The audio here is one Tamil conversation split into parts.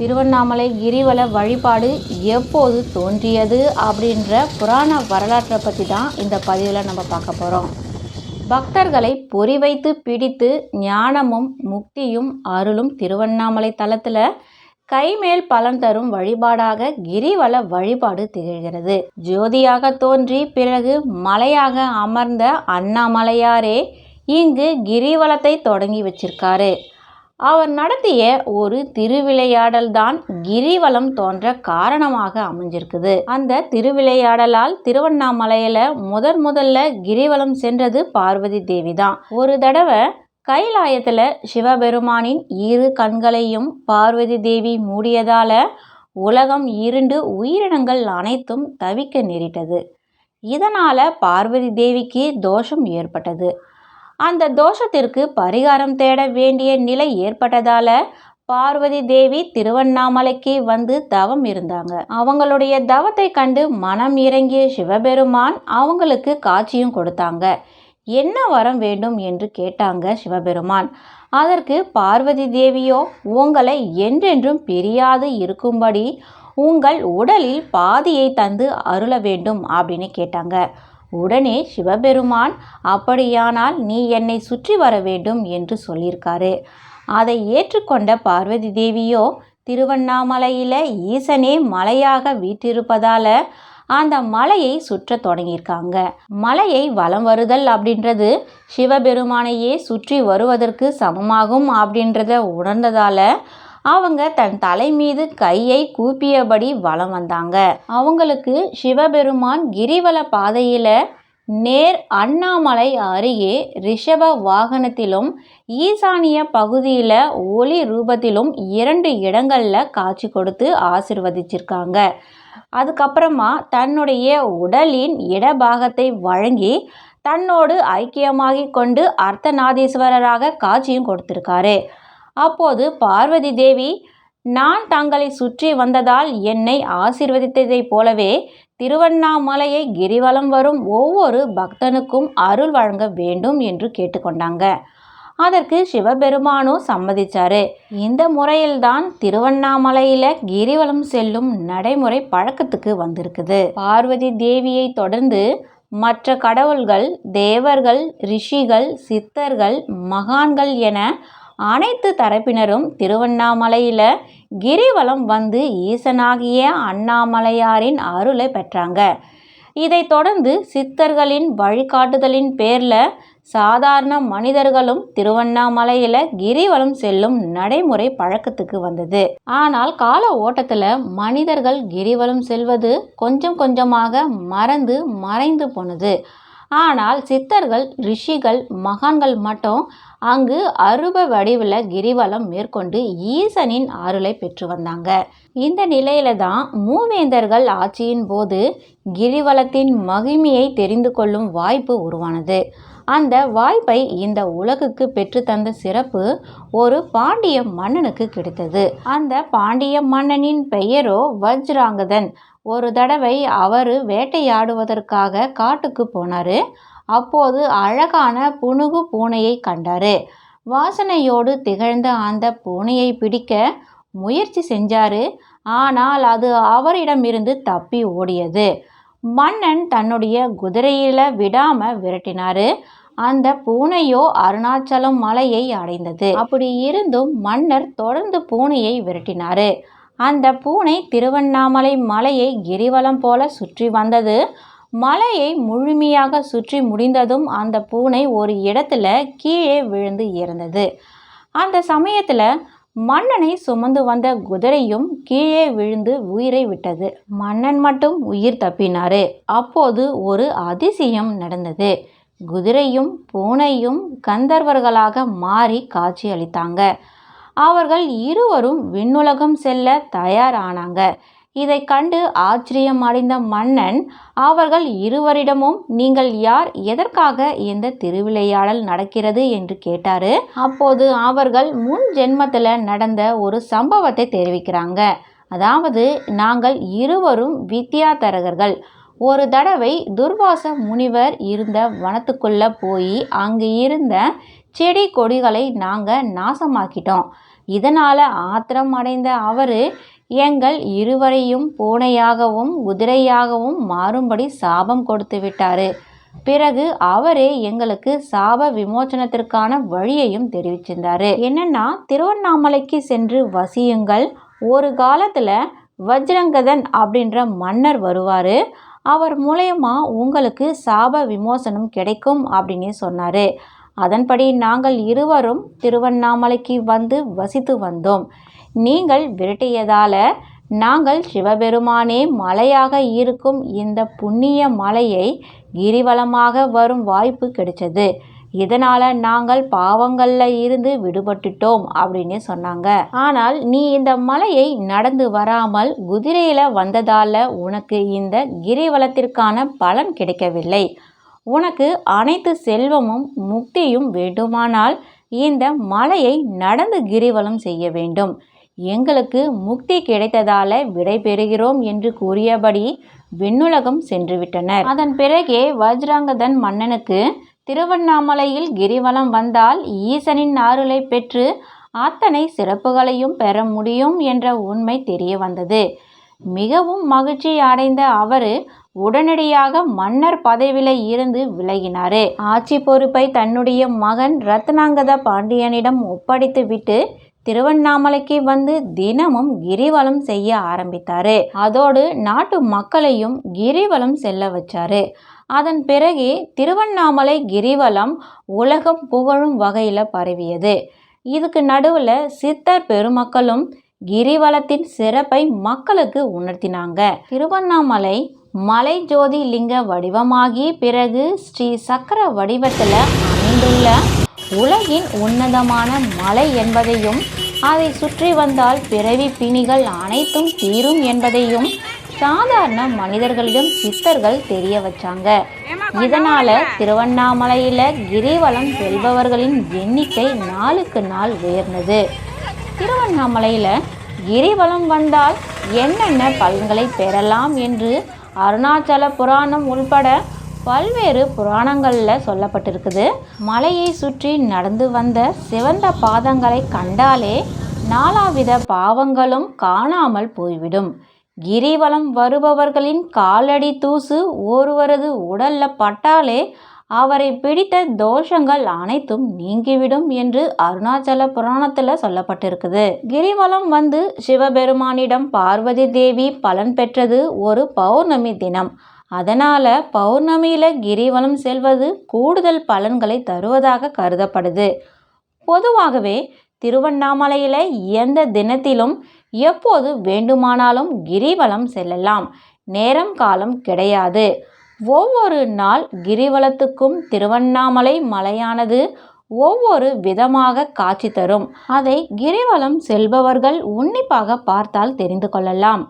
திருவண்ணாமலை கிரிவல வழிபாடு எப்போது தோன்றியது அப்படின்ற புராண வரலாற்றை பற்றி தான் இந்த பதிவில் நம்ம பார்க்க போகிறோம் பக்தர்களை பொறி வைத்து பிடித்து ஞானமும் முக்தியும் அருளும் திருவண்ணாமலை தலத்தில் கைமேல் பலன் தரும் வழிபாடாக கிரிவல வழிபாடு திகழ்கிறது. ஜோதியாக தோன்றி பிறகு மலையாக அமர்ந்த அண்ணாமலையாரே இங்கு கிரிவலத்தை தொடங்கி வச்சிருக்காரு. அவர் நடத்திய ஒரு திருவிளையாடல் தான் கிரிவலம் தோன்ற காரணமாக அமைஞ்சிருக்குது. அந்த திருவிளையாடலால் திருவண்ணாமலையில முதன் முதல்ல கிரிவலம் சென்றது பார்வதி தேவி தான். ஒரு தடவை கைலாயத்துல சிவபெருமானின் இரு கண்களையும் பார்வதி தேவி மூடியதால உலகம் இருண்டு உயிரினங்கள் அனைத்தும் தவிக்க நேரிட்டது. இதனால பார்வதி தேவிக்கு தோஷம் ஏற்பட்டது. அந்த தோஷத்திற்கு பரிகாரம் தேட வேண்டிய நிலை ஏற்பட்டதால பார்வதி தேவி திருவண்ணாமலைக்கு வந்து தவம் இருந்தாங்க. அவங்களுடைய தவத்தை கண்டு மனம் இறங்கிய சிவபெருமான் அவங்களுக்கு காட்சியும் கொடுத்தாங்க. என்ன வரம் வேண்டும் என்று கேட்டாங்க சிவபெருமான். அதற்கு பார்வதி தேவியோ உங்களை என்றென்றும் பிரியாது இருக்கும்படி உங்கள் உடலில் பாதியை தந்து அருள வேண்டும் அப்படின்னு கேட்டாங்க. உடனே சிவபெருமான் அப்படியானால் நீ என்னை சுற்றி வர வேண்டும் என்று சொல்லியிருக்காரு. அதை ஏற்றுக்கொண்ட பார்வதி தேவியோ திருவண்ணாமலையில் ஈசனே மலையாக வீற்றிருப்பதால அந்த மலையை சுற்ற தொடங்கியிருக்காங்க. மலையை வலம் வருதல் அப்படின்றது சிவபெருமானையே சுற்றி வருவதற்கு சமமாகும் அப்படின்றத உணர்ந்ததால அவங்க தன் தலை மீது கையை கூப்பியபடி வலம் வந்தாங்க. அவங்களுக்கு சிவபெருமான் கிரிவல பாதையில் நேர் அண்ணாமலை அருகே ரிஷப வாகனத்திலும் ஈசானிய பகுதியில் ஒளி ரூபத்திலும் இரண்டு இடங்களில் காட்சி கொடுத்து ஆசிர்வதிச்சிருக்காங்க. அதுக்கப்புறமா தன்னுடைய உடலின் இடபாகத்தை வழங்கி தன்னோடு ஐக்கியமாகி கொண்டு அர்த்தநாதீஸ்வரராக காட்சியும் கொடுத்திருக்காரு. அப்போது பார்வதி தேவி நான் தங்களை சுற்றி வந்ததால் என்னை ஆசிர்வதித்ததைப் போலவே திருவண்ணாமலையை கிரிவலம் வரும் ஒவ்வொரு பக்தனுக்கும் அருள் வழங்க வேண்டும் என்று கேட்டுக்கொண்டாங்க. அதற்கு சிவபெருமானும் சம்மதிச்சாரு. இந்த முறையில்தான் திருவண்ணாமலையில கிரிவலம் செல்லும் நடைமுறை பழக்கத்துக்கு வந்திருக்குது. பார்வதி தேவியை தொடர்ந்து மற்ற கடவுள்கள் தேவர்கள் ரிஷிகள் சித்தர்கள் மகான்கள் என அனைத்து தரப்பினரும் திருவண்ணாமலையில் கிரிவலம் வந்து ஈசனாகிய அண்ணாமலையாரின் அருளை பெற்றாங்க. இதைத் தொடர்ந்து சித்தர்களின் வழிகாட்டுதலின் பேரில் சாதாரண மனிதர்களும் திருவண்ணாமலையில் கிரிவலம் செல்லும் நடைமுறை பழக்கத்துக்கு வந்தது. ஆனால் கால ஓட்டத்தில் மனிதர்கள் கிரிவலம் செல்வது கொஞ்சம் கொஞ்சமாக மறந்து மறைந்து போனது. ஆனால் சித்தர்கள் ரிஷிகள் மகான்கள் மட்டும் அங்கு அருப வடிவில் கிரிவலம் மேற்கொண்டு ஈசனின் அருளை பெற்று வந்தாங்க. இந்த நிலையில தான் மூவேந்தர்கள் ஆட்சியின் போது கிரிவலத்தின் மகிமையை தெரிந்து கொள்ளும் வாய்ப்பு உருவானது. அந்த வாய்ப்பை இந்த உலகுக்கு பெற்றுத்தந்த சிறப்பு ஒரு பாண்டிய மன்னனுக்கு கிடைத்தது. அந்த பாண்டிய மன்னனின் பெயரோ வஜ்ராங்கதன். ஒரு தடவை அவர் வேட்டையாடுவதற்காக காட்டுக்கு போனார். அப்போது அழகான புனுகு பூனையை கண்டார். வாசனையோடு திகழ்ந்த அந்த பூனையை பிடிக்க முயற்சி செஞ்சார். ஆனால் அது அவரிடமிருந்து தப்பி ஓடியது. மன்னன் தன்னுடைய குதிரையில் விடாமல் விரட்டினார். அந்த பூனையோ அருணாச்சலம் மலையை அடைந்தது. அப்படி இருந்தும் மன்னர் தொடர்ந்து பூனையை விரட்டினார். அந்த பூனை திருவண்ணாமலை மலையை கிரிவலம் போல சுற்றி வந்தது. மலையை முழுமையாக சுற்றி முடிந்ததும் அந்த பூனை ஒரு இடத்துல கீழே விழுந்து இறந்தது அந்த சமயத்தில் மன்னனை சுமந்து வந்த குதிரையும் கீழே விழுந்து உயிரை விட்டது. மன்னன் மட்டும் உயிர் தப்பினாரு. அப்போது ஒரு அதிசயம் நடந்தது. குதிரையும் பூனையும் கந்தர்வர்களாக மாறி காட்சி அளித்தாங்க. அவர்கள் இருவரும் விண்ணுலகம் செல்ல தயாரானாங்க. இதை கண்டு ஆச்சரியம் அடைந்த மன்னன் அவர்கள் இருவரிடமும் நீங்கள் யார் எதற்காக இந்த திருவிளையாடல் நடக்கிறது? என்று கேட்டாரு. அப்போது அவர்கள் முன் ஜென்மத்தில் நடந்த ஒரு சம்பவத்தை தெரிவிக்கிறாங்க. அதாவது நாங்கள் இருவரும் வித்யாதரகர்கள். ஒரு தடவை துர்வாச முனிவர் இருந்த வனத்துக்குள்ளே போய் அங்கு இருந்த செடி கொடிகளை நாங்கள் நாசமாக்கிட்டோம். இதனால் ஆத்திரம் அடைந்த அவர் எங்கள் இருவரையும் பூனையாகவும் குதிரையாகவும் மாறும்படி சாபம் கொடுத்து விட்டார். பிறகு அவரே எங்களுக்கு சாப விமோச்சனத்திற்கான வழியையும் தெரிவிச்சிருந்தாரு. என்னென்னா திருவண்ணாமலைக்கு சென்று வசியுங்கள். ஒரு காலத்தில் வஜ்ரங்கதன் அப்படின்ற மன்னர் வருவார். அவர் மூலயமா உங்களுக்கு சாப விமோசனம் கிடைக்கும் அப்படின்னு சொன்னார். அதன்படி நாங்கள் இருவரும் திருவண்ணாமலைக்கு வந்து வசித்து வந்தோம். நீங்கள் விரட்டியதால் நாங்கள் சிவபெருமானே மலையாக இருக்கும் இந்த புண்ணிய மலையை கிரிவலமாக வரும் வாய்ப்பு கிடைச்சது. இதனால் நாங்கள் பாவங்களில் இருந்து விடுபட்டுட்டோம் அப்படின்னு சொன்னாங்க. ஆனால் நீ இந்த மலையை நடந்து வராமல் குதிரையில் வந்ததால் உனக்கு இந்த கிரிவலத்திற்கான பலன் கிடைக்கவில்லை. உனக்கு அனைத்து செல்வமும் முக்தியும் வேண்டுமானால் இந்த மலையை நடந்து கிரிவலம் செய்ய வேண்டும். எங்களுக்கு முக்தி கிடைத்ததால விடை பெறுகிறோம் என்று கூறியபடி விண்ணுலகம் சென்றுவிட்டனர். அதன் பிறகே வஜ்ராங்கதன் மன்னனுக்கு திருவண்ணாமலையில் கிரிவலம் வந்தால் ஈசனின் அருளை பெற்று அத்தனை சிறப்புகளையும் பெற முடியும் என்ற உண்மை தெரிய வந்தது. மிகவும் மகிழ்ச்சி அடைந்த அவர் உடனடியாக மன்னர் பதவியில இருந்து விலகினார். ஆட்சி பொறுப்பை தன்னுடைய மகன் ரத்னாங்கத பாண்டியனிடம் ஒப்படைத்து விட்டு திருவண்ணாமலைக்கு வந்து தினமும் கிரிவலம் செய்ய ஆரம்பித்தார். அதோடு நாட்டு மக்களையும் கிரிவலம் செல்ல வச்சாரு. அதன் பிறகே திருவண்ணாமலை கிரிவலம் உலகம் புகழும் வகையில் பரவியது. இதுக்கு நடுவில் சித்தர் பெருமக்களும் கிரிவலத்தின் சிறப்பை மக்களுக்கு உணர்த்தினாங்க. திருவண்ணாமலை மலை ஜோதி லிங்க வடிவமாகி பிறகு ஸ்ரீ சக்கர வடிவத்தில் அமைந்துள்ள உலகின் உன்னதமான மலை என்பதையும் அதை சுற்றி வந்தால் பிறவி பிணிகள் அனைத்தும் தீரும் என்பதையும் சாதாரண மனிதர்களிடம் சித்தர்கள் தெரிய வச்சாங்க. இதனால திருவண்ணாமலையில கிரிவலம் செல்பவர்களின் எண்ணிக்கை நாளுக்கு நாள் உயர்ந்தது. திருவண்ணாமலையில கிரிவலம் வந்தால் என்னென்ன பலன்களை பெறலாம் என்று அருணாச்சல புராணம் உள்பட பல்வேறு புராணங்களில் சொல்லப்பட்டிருக்குது. மலையை சுற்றி நடந்து வந்த சிவந்த பாதங்களை கண்டாலே நாலாவித பாவங்களும் காணாமல் போய்விடும். கிரிவலம் வருபவர்களின் காலடி தூசு ஒருவரது உடல்ல பட்டாலே அவரை பிடித்த தோஷங்கள் அனைத்தும் நீங்கிவிடும் என்று அருணாச்சல புராணத்தில் சொல்லப்பட்டிருக்குது. கிரிவலம் வந்து சிவபெருமானிடம் பார்வதி தேவி பலன் பெற்றது ஒரு பௌர்ணமி தினம். அதனால் பௌர்ணமியில் கிரிவலம் செல்வது கூடுதல் பலன்களை தருவதாக கருதப்படுது. பொதுவாகவே திருவண்ணாமலையில் எந்த தினத்திலும் எப்போது வேண்டுமானாலும் கிரிவலம் செல்லலாம். நேரம் காலம் கிடையாது. ஒவ்வொரு நாள் கிரிவலத்துக்கும் திருவண்ணாமலை மலையானது ஒவ்வொரு விதமாக காட்சி தரும். அதை கிரிவலம் செல்பவர்கள் உன்னிப்பாக பார்த்தால் தெரிந்து கொள்ளலாம்.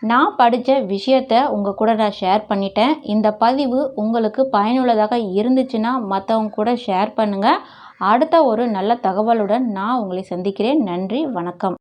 நான் படித்த விஷயத்த உங்கள் கூட நான் ஷேர் பண்ணிட்டேன். இந்த பதிவு உங்களுக்கு பயனுள்ளதாக இருந்துச்சுன்னா மற்றவங்க கூட ஷேர் பண்ணுங்கள் அடுத்த ஒரு நல்ல தகவலுடன் நான் உங்களை சந்திக்கிறேன். நன்றி வணக்கம்.